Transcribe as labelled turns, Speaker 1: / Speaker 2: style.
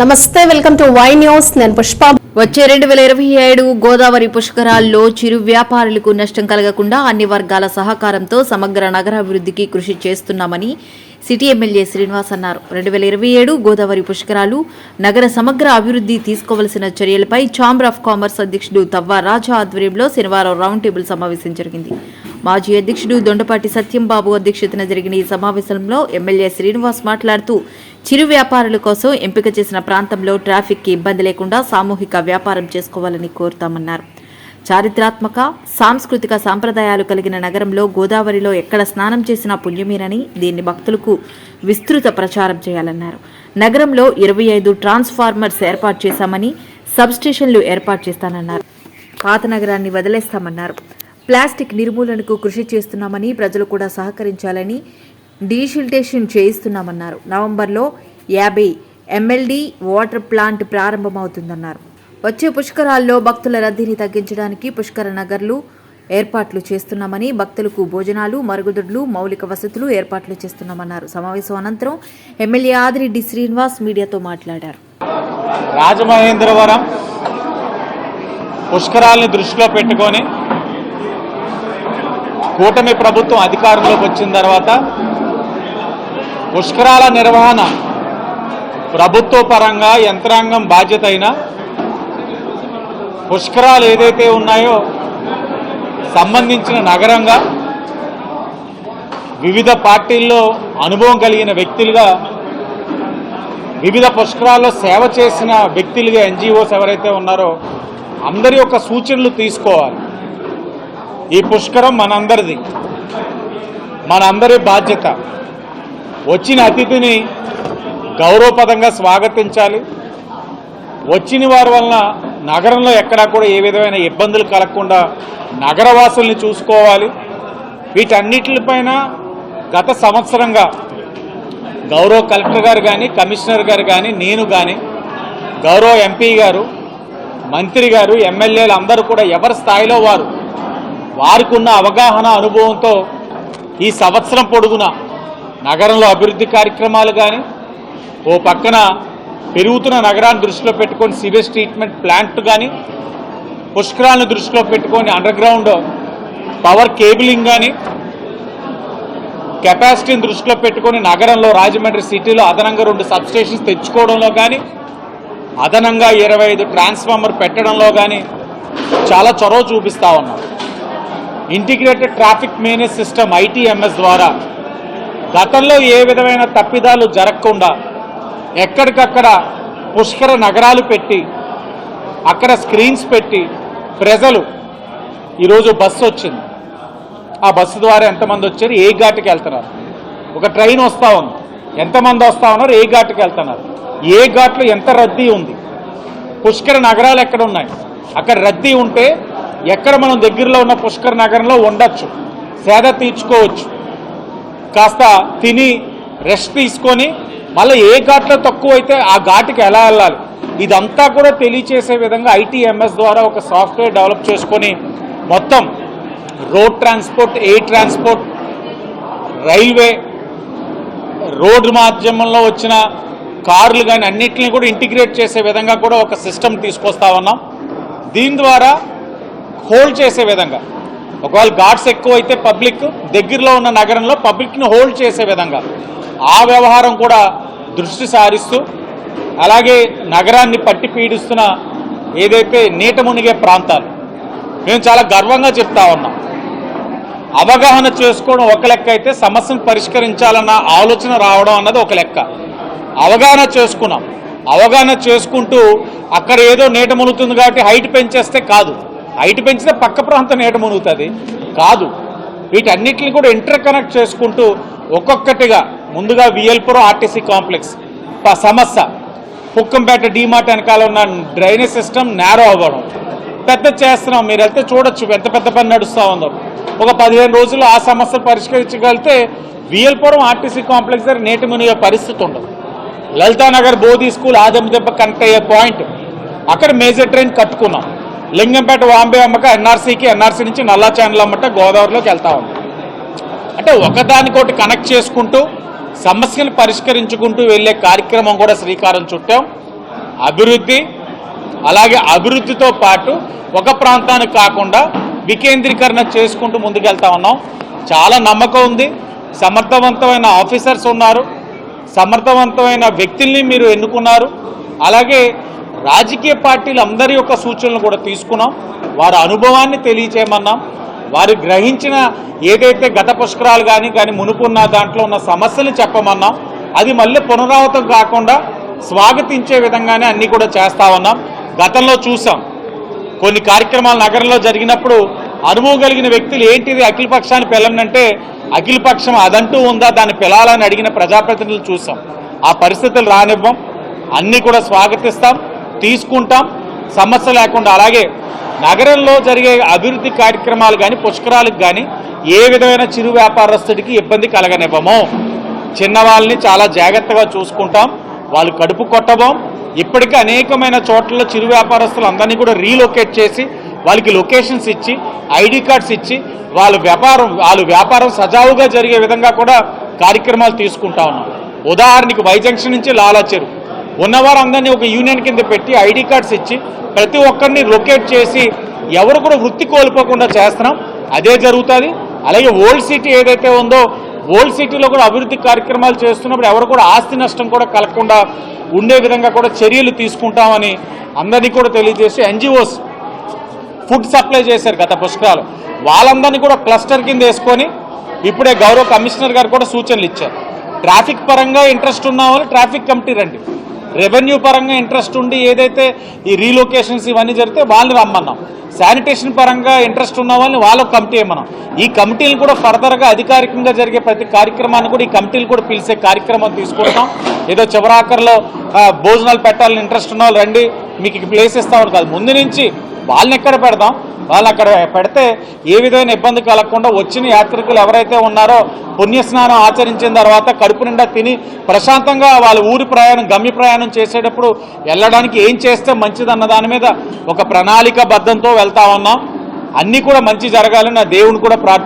Speaker 1: నమస్తే welcome to Y news. నేను పుష్ప.
Speaker 2: వచ్చే రెండు వేల ఇరవై ఏడు గోదావరి పుష్కరాల్లో చిరు వ్యాపారులకు నష్టం కలగకుండా అన్ని వర్గాల సహకారంతో సమగ్ర నగరాభివృద్ధికి కృషి చేస్తున్నామని సిటీ ఎమ్మెల్యే శ్రీనివాస్ అన్నారు. రెండు వేల ఇరవై ఏడు గోదావరి పుష్కరాలు నగర సమగ్ర అభివృద్ధి తీసుకోవలసిన చర్యలపై ఛాంబర్ ఆఫ్ కామర్స్ అధ్యక్షుడు తవ్వ రాజా ఆధ్వర్యంలో శనివారం రౌండ్ టేబుల్ సమావేశం జరిగింది. మాజీ అధ్యక్షుడు దొండపాటి సత్యంబాబు అధ్యక్షతన జరిగిన ఈ సమావేశంలో ఎమ్మెల్యే శ్రీనివాస్ మాట్లాడుతూ చిరు వ్యాపారుల కోసం ఎంపిక చేసిన ప్రాంతంలో ట్రాఫిక్కి ఇబ్బంది లేకుండా సామూహిక వ్యాపారం చేసుకోవాలని కోరుతామన్నారు. చారిత్రాత్మక సాంస్కృతిక సాంప్రదాయాలు కలిగిన నగరంలో గోదావరిలో ఎక్కడ స్నానం చేసినా పుణ్యమేనని దీన్ని భక్తులకు విస్తృత ప్రచారం చేయాలన్నారు. నగరంలో ఇరవై ఐదు ట్రాన్స్ఫార్మర్స్ ఏర్పాటు చేశామని సబ్స్టేషన్లు ఏర్పాటు చేస్తానన్నారు. పాత నగరాన్ని వదిలేస్తామన్నారు. ప్లాస్టిక్ నిర్మూలనకు కృషి చేస్తున్నామని ప్రజలు కూడా సహకరించాలని డీషిల్టేషన్ చేయిస్తున్నామన్నారు. నవంబర్లో యాభై ఎమ్మెల్డీ వాటర్ ప్లాంట్ ప్రారంభమవుతుందన్నారు. వచ్చే పుష్కరాల్లో భక్తుల రద్దీని తగ్గించడానికి పుష్కర నగర్లు ఏర్పాట్లు చేస్తున్నామని భక్తులకు భోజనాలు మరుగుదొడ్లు మౌలిక వసతులు ఏర్పాట్లు చేస్తున్నామన్నారు. సమావేశం అనంతరం ఎమ్మెల్యే ఆదిరెడ్డి శ్రీనివాస్ మీడియాతో మాట్లాడారు.
Speaker 3: రాజమహేంద్రవరం పుష్కరాల్ని దృష్టిలో పెట్టుకొని కూటమి ప్రభుత్వం అధికారంలోకి వచ్చిన తర్వాత పుష్కరాల నిర్వహణ. ప్రభుత్వ పరంగా యంత్రాంగం బాధ్యత అయినా పుష్కరాలు ఏదైతే ఉన్నాయో సంబంధించిన నగరంగా వివిధ పార్టీల్లో అనుభవం కలిగిన వ్యక్తులుగా వివిధ పుష్కరాల్లో సేవ చేసిన వ్యక్తులుగా ఎన్జిఓస్ ఎవరైతే ఉన్నారో అందరి యొక్క సూచనలు తీసుకోవాలి. ఈ పుష్కరం మనందరిది. మనందరి బాధ్యత. వచ్చిన అతిథిని గౌరవపదంగా స్వాగతించాలి. వచ్చిన వారి వలన నగరంలో ఎక్కడా కూడా ఏ విధమైన ఇబ్బందులు కలగకుండా నగరవాసుల్ని చూసుకోవాలి. వీటన్నిటిపైన గత సంవత్సరంగా గౌరవ కలెక్టర్ గారు కానీ కమిషనర్ గారు కానీ నేను కానీ గౌరవ ఎంపీ గారు మంత్రి గారు ఎమ్మెల్యేలు అందరూ కూడా ఎవరి స్థాయిలో వారు వారికి ఉన్న అవగాహన అనుభవంతో ఈ సంవత్సరం పొడుగున నగరంలో అభివృద్ధి కార్యక్రమాలు కానీ ఓ పక్కన పెరుగుతున్న నగరాన్ని దృష్టిలో పెట్టుకొని సివేజ్ ట్రీట్మెంట్ ప్లాంట్ కానీ పుష్కరాలను దృష్టిలో పెట్టుకొని అండర్ గ్రౌండ్ పవర్ కేబులింగ్ కానీ కెపాసిటీని దృష్టిలో పెట్టుకొని నగరంలో రాజమండ్రి సిటీలో అదనంగా రెండు సబ్స్టేషన్స్ తెచ్చుకోవడంలో కానీ అదనంగా ఇరవై ఐదు ట్రాన్స్ఫార్మర్ పెట్టడంలో కానీ చాలా చొరవ చూపిస్తా ఉన్నాం. Integrated traffic manage system ITMS ద్వారా గతంలో ఏ విధమైన తప్పిదాలు జరగకుండా ఎక్కడికక్కడ పుష్కర నగరాలు పెట్టి అక్కడ స్క్రీన్స్ పెట్టి ప్రజలు ఈరోజు బస్సు వచ్చింది. ఆ బస్సు ద్వారా ఎంతమంది వచ్చారు? ఏ ఘాటుకి వెళ్తున్నారు? ఒక ట్రైన్ వస్తూ ఉంది. ఎంతమంది వస్తూ ఉన్నారు? ఏ ఘాటుకి వెళ్తున్నారు? ఏ ఘాట్లో ఎంత రద్దీ ఉంది? పుష్కర నగరాలు ఎక్కడ ఉన్నాయి? అక్కడ రద్దీ ఉంటే ఎక్కడ మనం దగ్గరలో ఉన్న పుష్కర నగరంలో ఉండొచ్చు. సేద తీర్చుకోవచ్చు. కాస్త తిని రెస్ట్ తీసుకొని మళ్ళీ ఏ ఘాట్లో తక్కువ అయితే ఆ ఘాటుకి ఎలా వెళ్ళాలి? ఇదంతా కూడా తెలియచేసే విధంగా ఐటీఎంఎస్ ద్వారా ఒక సాఫ్ట్వేర్ డెవలప్ చేసుకొని మొత్తం road transport air transport railway road మాధ్యమంలో వచ్చిన కార్లు కానీ అన్నింటినీ కూడా ఇంటిగ్రేట్ చేసే విధంగా కూడా ఒక సిస్టమ్ తీసుకొస్తా ఉన్నాం. దీని ద్వారా హోల్డ్ చేసే విధంగా ఒకవేళ ఘాట్స్ ఎక్కువ అయితే పబ్లిక్ దగ్గరలో ఉన్న నగరంలో పబ్లిక్ని హోల్డ్ చేసే విధంగా ఆ వ్యవహారం కూడా దృష్టి సారిస్తూ అలాగే నగరాన్ని పట్టి పీడిస్తున్న ఏదైతే నీట మునిగే ప్రాంతాలు మేము చాలా గర్వంగా చెప్తా ఉన్నాం. అవగాహన చేసుకోవడం ఒక లెక్క అయితే సమస్యను పరిష్కరించాలన్న ఆలోచన రావడం అన్నది ఒక లెక్క. అవగాహన చేసుకున్నాం. అవగాహన చేసుకుంటూ అక్కడ ఏదో నీట మునుగుతుంది కాబట్టి హైట్ పెంచేస్తే కాదు. హైట్ పెంచితే పక్క ప్రాంతం నీట మునుగుతుంది? కాదు. వీటన్నిటిని కూడా ఇంటర్ కనెక్ట్ చేసుకుంటూ ఒక్కొక్కటిగా ముందుగా విఎల్పురం ఆర్టీసీ కాంప్లెక్స్ సమస్య. పుక్కంపేట డీమార్ట్ వెనకాల ఉన్న డ్రైనేజ్ సిస్టమ్ నేరో అవ్వడం. పెద్ద చేస్తున్నాం. మీరు వెళ్తే చూడొచ్చు. ఎంత పెద్ద పని నడుస్తూ ఉందో. ఒక పదిహేను రోజులు ఆ సమస్య పరిష్కరించగలిగితే విఎల్పురం ఆర్టీసీ కాంప్లెక్స్ దగ్గర నేటి మునిగే పరిస్థితి ఉండదు. లలితానగర్ బోధి స్కూల్ ఆదం దెబ్బ కనెక్ట్ అయ్యే పాయింట్ అక్కడ మేజర్ ట్రైన్ కట్టుకున్నాం. లింగంపేట వాంబే అమ్మక ఎన్ఆర్సీకి ఎన్ఆర్సీ నుంచి నల్లా ఛానల్ అమ్మట గోదావరిలోకి వెళ్తా ఉంది. అంటే ఒకదానికొకటి కనెక్ట్ చేసుకుంటూ సమస్యలు పరిష్కరించుకుంటూ వెళ్ళే కార్యక్రమం కూడా శ్రీకారం చుట్టాం. అభివృద్ధి అలాగే అభివృద్ధితో పాటు ఒక ప్రాంతానికి కాకుండా వికేంద్రీకరణ చేసుకుంటూ ముందుకెళ్తా ఉన్నాం. చాలా నమ్మకం ఉంది. సమర్థవంతమైన ఆఫీసర్స్ ఉన్నారు. సమర్థవంతమైన వ్యక్తుల్ని మీరు ఎన్నుకున్నారు. అలాగే రాజకీయ పార్టీలు అందరి యొక్క సూచనలు కూడా తీసుకున్నాం. వారి అనుభవాన్ని తెలియచేయమన్నాం. వారు గ్రహించిన ఏదైతే గత పుష్కరాలు కానీ కానీ మునుపున్న దాంట్లో ఉన్న సమస్యలు చెప్పమన్నాం. అది మళ్ళీ పునరావృతం కాకుండా స్వాగతించే విధంగానే అన్నీ కూడా చేస్తా ఉన్నాం గతంలో చూసాం. కొన్ని కార్యక్రమాలు నగరంలో జరిగినప్పుడు అనుభవం కలిగిన వ్యక్తులు ఏంటిది అఖిల పక్షాన్ని పిలవనంటే అఖిల పక్షం అదంటూ ఉందా దాన్ని పిలాలని అడిగిన ప్రజాప్రతినిధులు చూసాం. ఆ పరిస్థితులు రానివ్వం. అన్నీ కూడా స్వాగతిస్తాం. తీసుకుంటాం. సమస్య లేకుండా అలాగే నగరంలో జరిగే అభివృద్ధి కార్యక్రమాలు కానీ పుష్కరాలకు కానీ ఏ విధమైన చిరు వ్యాపారస్తుడికి ఇబ్బంది కలగనివ్వము. చిన్నవాళ్ళని చాలా జాగ్రత్తగా చూసుకుంటాం. వాళ్ళు కడుపు కొట్టబోం. ఇప్పటికీ అనేకమైన చోట్ల చిరు వ్యాపారస్తులు అందరినీ కూడా రీలొకేట్ చేసి వాళ్ళకి లొకేషన్స్ ఇచ్చి ఐడి కార్డ్స్ ఇచ్చి వాళ్ళ వ్యాపారం వాళ్ళు వ్యాపారం సజావుగా జరిగే విధంగా కూడా కార్యక్రమాలు తీసుకుంటా ఉన్నాం. ఉదాహరణకి వై జంక్షన్ నుంచి లాలాచెరు. ఉన్నవారందరినీ ఒక యూనియన్ కింద పెట్టి ఐడి కార్డ్స్ ఇచ్చి ప్రతి ఒక్కరిని లొకేట్ చేసి ఎవరు కూడా వృత్తి కోల్పోకుండా చేస్తున్నాం. అదే జరుగుతుంది. అలాగే ఓల్డ్ సిటీ ఏదైతే ఉందో ఓల్డ్ సిటీలో కూడా అభివృద్ధి కార్యక్రమాలు చేస్తున్నప్పుడు ఎవరు కూడా ఆస్తి నష్టం కూడా కలగకుండా ఉండే విధంగా కూడా చర్యలు తీసుకుంటామని అందరినీ కూడా తెలియజేసి ఎన్జిఓస్ ఫుడ్ సప్లై చేశారు గత పుష్కరాలు. వాళ్ళందరినీ కూడా క్లస్టర్ కింద వేసుకొని ఇప్పుడే గౌరవ కమిషనర్ గారు కూడా సూచనలు ఇచ్చారు. ట్రాఫిక్ పరంగా ఇంట్రెస్ట్ ఉన్న వాళ్ళు ట్రాఫిక్ కమిటీ రండి. రెవెన్యూ పరంగా ఇంట్రెస్ట్ ఉండి ఏదైతే ఈ రీలొకేషన్స్ ఇవన్నీ జరిగితే వాళ్ళని రమ్మన్నాం. శానిటేషన్ పరంగా ఇంట్రెస్ట్ ఉన్న వాళ్ళని వాళ్ళకి కమిటీ మనం ఈ కమిటీలు కూడా ఫర్దర్గా అధికారికంగా జరిగే ప్రతి కార్యక్రమాన్ని కూడా ఈ కమిటీలు కూడా పిలిచే కార్యక్రమం తీసుకుంటాం ఏదో చివరాఖరిలో భోజనాలు పెట్టాలని ఇంట్రెస్ట్ ఉన్న వాళ్ళు రండి మీకు ప్లేస్ ఇస్తామని కాదు. ముందు నుంచి వాళ్ళని ఎక్కడ పెడదాం? వాళ్ళు అక్కడ పెడితే ఏ విధమైన ఇబ్బంది కలగకుండా వచ్చిన యాత్రికులు ఎవరైతే ఉన్నారో పుణ్యస్నానం ఆచరించిన తర్వాత కడుపు నిండా తిని ప్రశాంతంగా వాళ్ళ ఊరి ప్రయాణం గమ్య ప్రయాణం చేసేటప్పుడు వెళ్ళడానికి ఏం చేస్తే మంచిదన్న దాని మీద ఒక ప్రణాళిక బద్ధంతో వెళ్తా ఉన్నాం. అన్నీ కూడా మంచి జరగాలని నా దేవుని కూడా ప్రార్థి